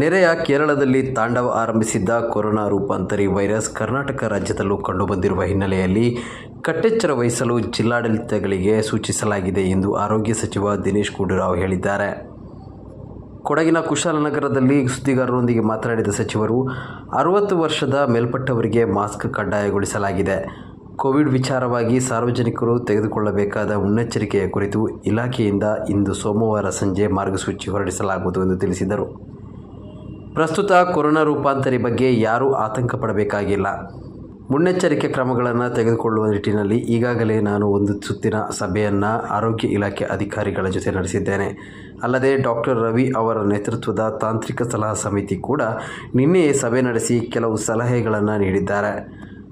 ನೆರೆಯ ಕೇರಳದಲ್ಲಿ ತಾಂಡವ ಆರಂಭಿಸಿದ್ದ ಕೊರೋನಾ ರೂಪಾಂತರಿ ವೈರಸ್ ಕರ್ನಾಟಕ ರಾಜ್ಯದಲ್ಲೂ ಕಂಡುಬಂದಿರುವ ಹಿನ್ನೆಲೆಯಲ್ಲಿ ಕಟ್ಟೆಚ್ಚರ ವಹಿಸಲು ಜಿಲ್ಲಾಡಳಿತಗಳಿಗೆ ಸೂಚಿಸಲಾಗಿದೆ ಎಂದು ಆರೋಗ್ಯ ಸಚಿವ ದಿನೇಶ್ ಗುಂಡೂರಾವ್ ಹೇಳಿದ್ದಾರೆ. ಕೊಡಗಿನ ಕುಶಾಲನಗರದಲ್ಲಿ ಸುದ್ದಿಗಾರರೊಂದಿಗೆ ಮಾತನಾಡಿದ ಸಚಿವರು, ಅರವತ್ತು ವರ್ಷದ ಮೇಲ್ಪಟ್ಟವರಿಗೆ ಮಾಸ್ಕ್ ಕಡ್ಡಾಯಗೊಳಿಸಲಾಗಿದೆ. ಕೋವಿಡ್ ವಿಚಾರವಾಗಿ ಸಾರ್ವಜನಿಕರು ತೆಗೆದುಕೊಳ್ಳಬೇಕಾದ ಮುನ್ನೆಚ್ಚರಿಕೆಯ ಕುರಿತು ಇಲಾಖೆಯಿಂದ ಇಂದು ಸೋಮವಾರ ಸಂಜೆ ಮಾರ್ಗಸೂಚಿ ಹೊರಡಿಸಲಾಗುವುದು ಎಂದು ತಿಳಿಸಿದರು. ಪ್ರಸ್ತುತ ಕೊರೋನಾ ರೂಪಾಂತರಿ ಬಗ್ಗೆ ಯಾರೂ ಆತಂಕ ಪಡಬೇಕಾಗಿಲ್ಲ ಮುನ್ನೆಚ್ಚರಿಕೆ ಕ್ರಮಗಳನ್ನು ತೆಗೆದುಕೊಳ್ಳುವ ನಿಟ್ಟಿನಲ್ಲಿ ಈಗಾಗಲೇ ನಾನು ಒಂದು ಸುತ್ತಿನ ಸಭೆಯನ್ನು ಆರೋಗ್ಯ ಇಲಾಖೆ ಅಧಿಕಾರಿಗಳ ಜೊತೆ ನಡೆಸಿದ್ದೇನೆ. ಅಲ್ಲದೆ ಡಾಕ್ಟರ್ ರವಿ ಅವರ ನೇತೃತ್ವದ ತಾಂತ್ರಿಕ ಸಲಹಾ ಸಮಿತಿ ಕೂಡ ನಿನ್ನೆಯೇ ಸಭೆ ನಡೆಸಿ ಕೆಲವು ಸಲಹೆಗಳನ್ನು ನೀಡಿದ್ದಾರೆ.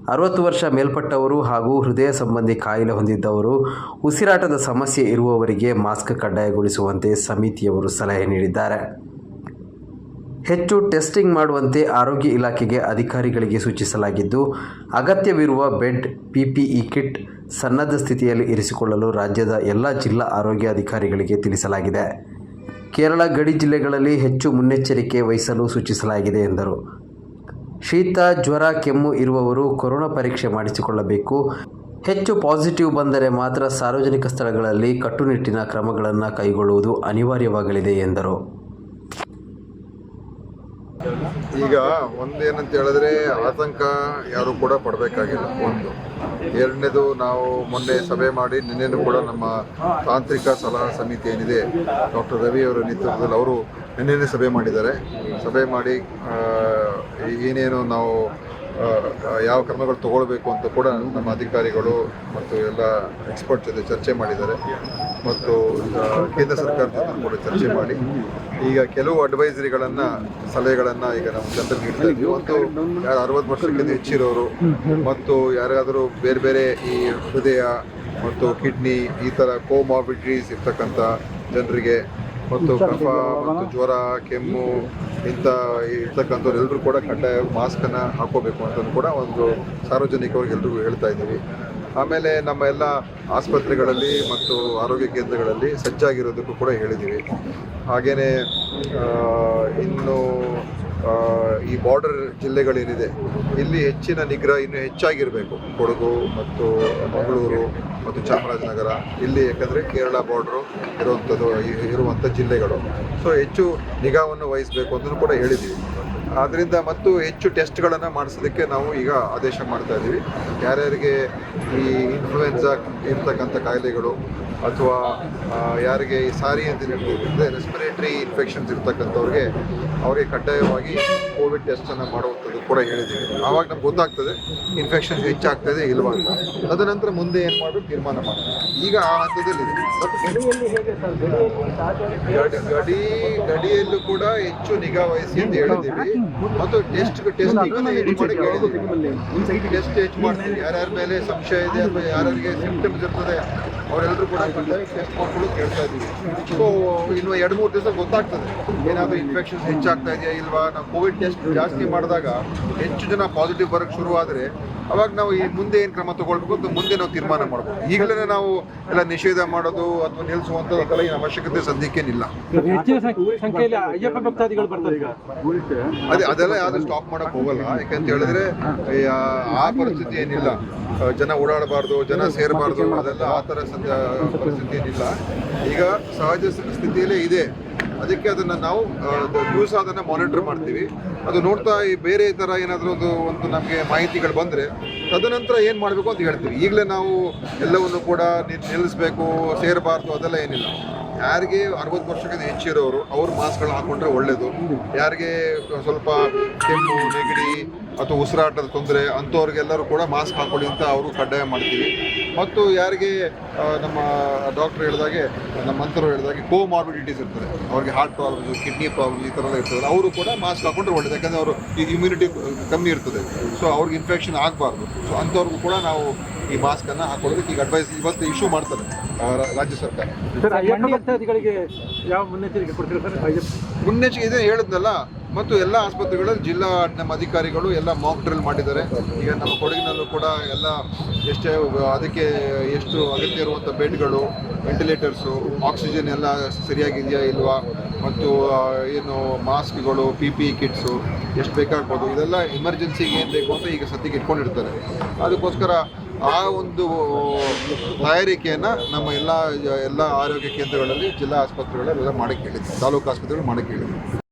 ಅರವತ್ತು ವರ್ಷ ಮೇಲ್ಪಟ್ಟವರು ಹಾಗೂ ಹೃದಯ ಸಂಬಂಧಿ ಕಾಯಿಲೆ ಹೊಂದಿದ್ದವರು, ಉಸಿರಾಟದ ಸಮಸ್ಯೆ ಇರುವವರಿಗೆ ಮಾಸ್ಕ್ ಕಡ್ಡಾಯಗೊಳಿಸುವಂತೆ ಸಮಿತಿಯವರು ಸಲಹೆ ನೀಡಿದ್ದಾರೆ. ಹೆಚ್ಚು ಟೆಸ್ಟಿಂಗ್ ಮಾಡುವಂತೆ ಆರೋಗ್ಯ ಇಲಾಖೆಗೆ ಅಧಿಕಾರಿಗಳಿಗೆ ಸೂಚಿಸಲಾಗಿದ್ದು, ಅಗತ್ಯವಿರುವ ಬೆಡ್, ಪಿಪಿಇ ಕಿಟ್ ಸನ್ನದ್ಧ ಸ್ಥಿತಿಯಲ್ಲಿ ಇರಿಸಿಕೊಳ್ಳಲು ರಾಜ್ಯದ ಎಲ್ಲ ಜಿಲ್ಲಾ ಆರೋಗ್ಯ ಅಧಿಕಾರಿಗಳಿಗೆ ತಿಳಿಸಲಾಗಿದೆ. ಕೇರಳ ಗಡಿ ಜಿಲ್ಲೆಗಳಲ್ಲಿ ಹೆಚ್ಚು ಮುನ್ನೆಚ್ಚರಿಕೆ ವಹಿಸಲು ಸೂಚಿಸಲಾಗಿದೆ ಎಂದರು. ಶೀತ, ಜ್ವರ, ಕೆಮ್ಮು ಇರುವವರು ಕೊರೋನಾ ಪರೀಕ್ಷೆ ಮಾಡಿಸಿಕೊಳ್ಳಬೇಕು. ಹೆಚ್ಚು ಪಾಸಿಟಿವ್ ಬಂದರೆ ಮಾತ್ರ ಸಾರ್ವಜನಿಕ ಸ್ಥಳಗಳಲ್ಲಿ ಕಟ್ಟುನಿಟ್ಟಿನ ಕ್ರಮಗಳನ್ನು ಕೈಗೊಳ್ಳುವುದು ಅನಿವಾರ್ಯವಾಗಲಿದೆ ಎಂದರು. ಈಗ ಒಂದೇನಂತ ಹೇಳಿದ್ರೆ ಆತಂಕ ಯಾರು ಕೂಡ ಪಡಬೇಕಾಗಿಲ್ಲ. ಒಂದು. ಎರಡನೇದು ನಾವು ಮೊನ್ನೆ ಸಭೆ ಮಾಡಿ ನಿನ್ನೆನೂ ಕೂಡ ನಮ್ಮ ತಾಂತ್ರಿಕ ಸಲಹಾ ಸಮಿತಿ ಏನಿದೆ, ಡಾಕ್ಟರ್ ರವಿ ಅವರ ನೇತೃತ್ವದಲ್ಲಿ ಅವರು ನಿನ್ನೆನೇ ಸಭೆ ಮಾಡಿದ್ದಾರೆ. ಸಭೆ ಮಾಡಿ ಏನೇನು ನಾವು ಯಾವ ಕ್ರಮಗಳು ತಗೊಳ್ಬೇಕು ಅಂತ ಕೂಡ ನಮ್ಮ ಅಧಿಕಾರಿಗಳು ಮತ್ತು ಎಲ್ಲ ಎಕ್ಸ್ಪರ್ಟ್ ಜೊತೆ ಚರ್ಚೆ ಮಾಡಿದ್ದಾರೆ. ಮತ್ತು ಕೇಂದ್ರ ಸರ್ಕಾರದ ಜೊತೆ ಕೂಡ ಚರ್ಚೆ ಮಾಡಿ. ಈಗ ಕೆಲವು ಅಡ್ವೈಸರಿಗಳನ್ನು ಸಲಹೆಗಳನ್ನು ಈಗ ನಮ್ಮ ಜನರಿಗೆ ನೀಡ್ತಾ ಇದ್ದೀವಿ ಮತ್ತು ಯಾರು ಅರವತ್ತು ವರ್ಷಕ್ಕಿಂತ ಹೆಚ್ಚಿರೋರು ಮತ್ತು ಯಾರಾದರೂ ಬೇರೆ ಬೇರೆ ಈ ಹೃದಯ ಮತ್ತು ಕಿಡ್ನಿ ಈ ಥರ ಕೋಮಾಬಿಟ್ರೀಸ್ ಇರ್ತಕ್ಕಂಥ ಜನರಿಗೆ ಮತ್ತು ಕಫ ಮತ್ತು ಜ್ವರ ಕೆಮ್ಮು ಇಂಥ ಇರ್ತಕ್ಕಂಥವ್ರು ಎಲ್ಲರೂ ಕೂಡ ಕಡ್ಡಾಯ ಮಾಸ್ಕನ್ನು ಹಾಕೋಬೇಕು ಅಂತಂದು ಕೂಡ ಒಂದು ಸಾರ್ವಜನಿಕವಾಗಿ ಎಲ್ರಿಗೂ ಹೇಳ್ತಾ ಇದ್ದೀವಿ. ಆಮೇಲೆ ನಮ್ಮ ಎಲ್ಲ ಆಸ್ಪತ್ರೆಗಳಲ್ಲಿ ಮತ್ತು ಆರೋಗ್ಯ ಕೇಂದ್ರಗಳಲ್ಲಿ ಸಜ್ಜಾಗಿರೋದಕ್ಕೂ ಕೂಡ ಹೇಳಿದ್ದೀವಿ. ಹಾಗೆಯೇ ಇನ್ನು ಈ ಬಾರ್ಡರ್ ಜಿಲ್ಲೆಗಳೇನಿದೆ, ಇಲ್ಲಿ ಹೆಚ್ಚಿನ ನಿಗ್ರಹ ಇನ್ನೂ ಹೆಚ್ಚಾಗಿರಬೇಕು. ಕೊಡಗು ಮತ್ತು ಮಂಗಳೂರು ಮತ್ತು ಚಾಮರಾಜನಗರ. ಇಲ್ಲಿ ಯಾಕಂದರೆ ಕೇರಳ ಬಾರ್ಡ್ರು ಇರುವಂಥದ್ದು ಇರುವಂಥ ಜಿಲ್ಲೆಗಳು. ಸೊ ಹೆಚ್ಚು ನಿಗಾವನ್ನು ವಹಿಸಬೇಕು ಅಂತಲೂ ಕೂಡ ಹೇಳಿದ್ದೀವಿ. ಆದ್ದರಿಂದ ಮತ್ತು ಹೆಚ್ಚು ಟೆಸ್ಟ್ಗಳನ್ನು ಮಾಡಿಸೋದಕ್ಕೆ ನಾವು ಈಗ ಆದೇಶ ಮಾಡ್ತಾ ಇದ್ದೀವಿ. ಯಾರ್ಯಾರಿಗೆ ಈ ಇನ್ಫ್ಲೂಯೆನ್ಸಾ ಇರ್ತಕ್ಕಂಥ ಕಾಯಿಲೆಗಳು ಅಥವಾ ಯಾರಿಗೆ ಈ ಸಾರಿ ಅಂತ ಅಂದರೆ ರೆಸ್ಪಿರೇಟರಿ ಇನ್ಫೆಕ್ಷನ್ಸ್ ಇರ್ತಕ್ಕಂಥವ್ರಿಗೆ ಅವರಿಗೆ ಕಡ್ಡಾಯವಾಗಿ ಕೋವಿಡ್ ಟೆಸ್ಟನ್ನು ಮಾಡುವಂಥದ್ದು ಕೂಡ ಹೇಳಿದ್ದೀವಿ. ಆವಾಗ ನಮ್ಗೆ ಗೊತ್ತಾಗ್ತದೆ ಇನ್ಫೆಕ್ಷನ್ಸ್ ಹೆಚ್ಚಾಗ್ತದೆ ಇಲ್ವಾ ಅಂತ. ತದನಂತರ ಮುಂದೆ ಏನು ಮಾಡಬೇಕು, ತೀರ್ಮಾನ ಮಾಡ್ತೀವಿ ಈಗ ಆ ಹಂತದಲ್ಲಿದೆ. ಗಡಿ ಗಡಿ ಗಡಿಯಲ್ಲೂ ಕೂಡ ಹೆಚ್ಚು ನಿಗಾ ವಹಿಸಿ ಅಂತ ಹೇಳಿದ್ದೀವಿ. ಮತ್ತು ಟೆಸ್ಟ್ ಟೆಸ್ಟ್ ಟೆಸ್ಟ್ ಹೆಚ್ಚು ಮಾಡ್ತೀವಿ. ಯಾರ್ಯಾರ ಮೇಲೆ ಸಂಶಯ ಇದೆ ಅಥವಾ ಯಾರ್ಯಾರಿಗೆ ಸಿಂಪ್ಟಮ್ಸ್ ಇರ್ತದೆ ಅವರೆಲ್ಲರೂ ಕೂಡ ಟೆಸ್ಟ್ ಮಾಡ್ಕೊಳ್ಳೋದು ಕೇಳ್ತಾ ಇದ್ದೀವಿ. ಸೊ ಇನ್ನು ಎರಡು ಮೂರು ದಿವಸ ಗೊತ್ತಾಗ್ತದೆ. ಏನಾದರೂ ಇನ್ಫೆಕ್ಷನ್ಸ್ ಹೆಚ್ಚಾಗ್ತಾ ಇದೆಯಾ ಇಲ್ವಾ? ನಾವು ಕೋವಿಡ್ ಟೆಸ್ಟ್ ಜಾಸ್ತಿ ಮಾಡಿದಾಗ ಹೆಚ್ಚು ಜನ ಪಾಸಿಟಿವ್ ಬರೋಕ್ಕೆ ಶುರುವಾದರೆ ಅವಾಗ ನಾವು ಈ ಮುಂದೆ ಏನು ಕ್ರಮ ತಗೊಳ್ಬೇಕು ಅಂತ ಮುಂದೆ ನಾವು ತೀರ್ಮಾನ ಮಾಡ್ಬೋದು. ಈಗಲೇ ನಾವು ಎಲ್ಲ ನಿಷೇಧ ಮಾಡೋದು ಅಥವಾ ನಿಲ್ಲಿಸುವಂತ ಏನು ಅವಶ್ಯಕತೆ ಸದ್ಯಕ್ಕೇನಿಲ್ಲ. ಅದೇ ಅದೆಲ್ಲ ಯಾರು ಸ್ಟಾಪ್ ಮಾಡಕ್ ಹೋಗಲ್ಲ. ಯಾಕಂತ ಹೇಳಿದ್ರೆ ಆ ಪರಿಸ್ಥಿತಿ ಏನಿಲ್ಲ. ಜನ ಓಡಾಡಬಾರ್ದು ಜನ ಸೇರಬಾರ್ದು ಅದೆಲ್ಲ ಆ ಥರ ಸದ್ಯ ಪರಿಸ್ಥಿತಿ ಏನಿಲ್ಲ. ಈಗ ಸಹಜ ಸ್ಥಿತಿಯಲ್ಲೇ ಇದೆ. ಅದಕ್ಕೆ ಅದನ್ನ ನಾವು ದಿವಸ ಅದನ್ನ ಮಾನಿಟರ್ ಮಾಡ್ತೀವಿ. ಅದು ನೋಡ್ತಾ ಈ ಬೇರೆ ಥರ ಏನಾದರೂ ಒಂದು ಒಂದು ನಮಗೆ ಮಾಹಿತಿಗಳು ಬಂದರೆ, ತದನಂತರ ಏನು ಮಾಡಬೇಕು ಅಂತ ಹೇಳ್ತೀವಿ. ಈಗಲೇ ನಾವು ಎಲ್ಲವನ್ನು ಕೂಡ ನಿಲ್ಲಿಸ್ಬೇಕು, ಸೇರಬಾರ್ದು ಅದೆಲ್ಲ ಏನಿಲ್ಲ. ಯಾರಿಗೆ ಅರವತ್ತು ವರ್ಷಕ್ಕಿಂತ ಹೆಚ್ಚಿರೋರು ಅವ್ರು ಮಾಸ್ಕ್ಗಳು ಹಾಕೊಂಡ್ರೆ ಒಳ್ಳೇದು. ಯಾರಿಗೆ ಸ್ವಲ್ಪ ಕೆಮ್ಮು, ನೆಗಡಿ ಅಥವಾ ಉಸಿರಾಟದ ತೊಂದರೆ ಅಂಥವ್ರಿಗೆಲ್ಲರೂ ಕೂಡ ಮಾಸ್ಕ್ ಹಾಕೊಳ್ಳಿ ಅಂತ ಅವರು ಕಡ್ಡಾಯ ಮಾಡ್ತೀವಿ. ಮತ್ತು ಯಾರಿಗೆ ನಮ್ಮ ಡಾಕ್ಟರ್ ಹೇಳಿದಾಗೆ, ನಮ್ಮ ಮಂತ್ರರು ಹೇಳಿದಾಗೆ ಕೋಮಾರ್ಬಿಡಿಟೀಸ್ ಇರ್ತದೆ. ಅವ್ರಿಗೆ ಹಾರ್ಟ್ ಪ್ರಾಬ್ಲಮ್ ಕಿಡ್ನಿ ಪ್ರಾಬ್ಲಮ್ ಈ ಥರ ಎಲ್ಲ ಇರ್ತದೆ ಅವರು ಕೂಡ ಮಾಸ್ಕ್ ಹಾಕೊಂಡ್ರೆ ಒಳ್ಳೇದು. ಯಾಕಂದರೆ ಅವರು ಈ ಇಮ್ಯುನಿಟಿ ಕಮ್ಮಿ ಇರ್ತದೆ. ಸೊ ಅವ್ರಿಗೆ ಇನ್ಫೆಕ್ಷನ್ ಆಗಬಾರ್ದು. ಸೊ ಅಂಥವ್ರಿಗೂ ಕೂಡ ನಾವು ಈ ಮಾಸ್ಕನ್ನು ಹಾಕೊಳ್ಳೋದಕ್ಕೆ ಈಗ ಅಡ್ವೈಸ್ ಇವತ್ತು ಇಶ್ಯೂ ಮಾಡ್ತಾರೆ ರಾಜ್ಯ ಸರ್ಕಾರ. ಯಾವ ಮುನ್ನೆಚ್ಚರಿಕೆ ಕೊಡ್ತೀರಾ ಸರ್? ಮುನ್ನೆಚ್ಚರಿಕೆ ಇದೆ ಹೇಳಿದ್ನಲ್ಲ, ಮತ್ತು ಎಲ್ಲ ಆಸ್ಪತ್ರೆಗಳಲ್ಲಿ ಜಿಲ್ಲಾ ನಮ್ಮ ಅಧಿಕಾರಿಗಳು ಎಲ್ಲ ಮಾಕ್ ಡ್ರಿಲ್ ಮಾಡಿದ್ದಾರೆ. ಈಗ ನಮ್ಮ ಕೊಡಗಿನಲ್ಲೂ ಕೂಡ ಎಲ್ಲ ಎಷ್ಟೇ, ಅದಕ್ಕೆ ಎಷ್ಟು ಅಗತ್ಯ ಇರುವಂಥ ಬೆಡ್ಗಳು ವೆಂಟಿಲೇಟರ್ಸು ಆಕ್ಸಿಜನ್ ಎಲ್ಲ ಸರಿಯಾಗಿದೆಯಾ ಇಲ್ವಾ, ಮತ್ತು ಏನು ಮಾಸ್ಕ್ಗಳು ಪಿ ಪಿ ಕಿಟ್ಸು ಎಷ್ಟು ಬೇಕಾಗ್ಬೋದು, ಇದೆಲ್ಲ ಎಮರ್ಜೆನ್ಸಿಗೆ ಏನು ಬೇಕು ಅಂತ ಈಗ ಸದ್ಯಕ್ಕೆ ಇಟ್ಕೊಂಡಿರ್ತಾರೆ. ಅದಕ್ಕೋಸ್ಕರ ಆ ಒಂದು ತಯಾರಿಕೆಯನ್ನು ನಮ್ಮ ಎಲ್ಲ ಎಲ್ಲ ಆರೋಗ್ಯ ಕೇಂದ್ರಗಳಲ್ಲಿ ಜಿಲ್ಲಾ ಆಸ್ಪತ್ರೆಗಳಲ್ಲಿ ಮಾಡಿ ಹೇಳಿದ್ವಿ ತಾಲೂಕು ಆಸ್ಪತ್ರೆಗಳು ಮಾಡಿ ಹೇಳಿದ್ವಿ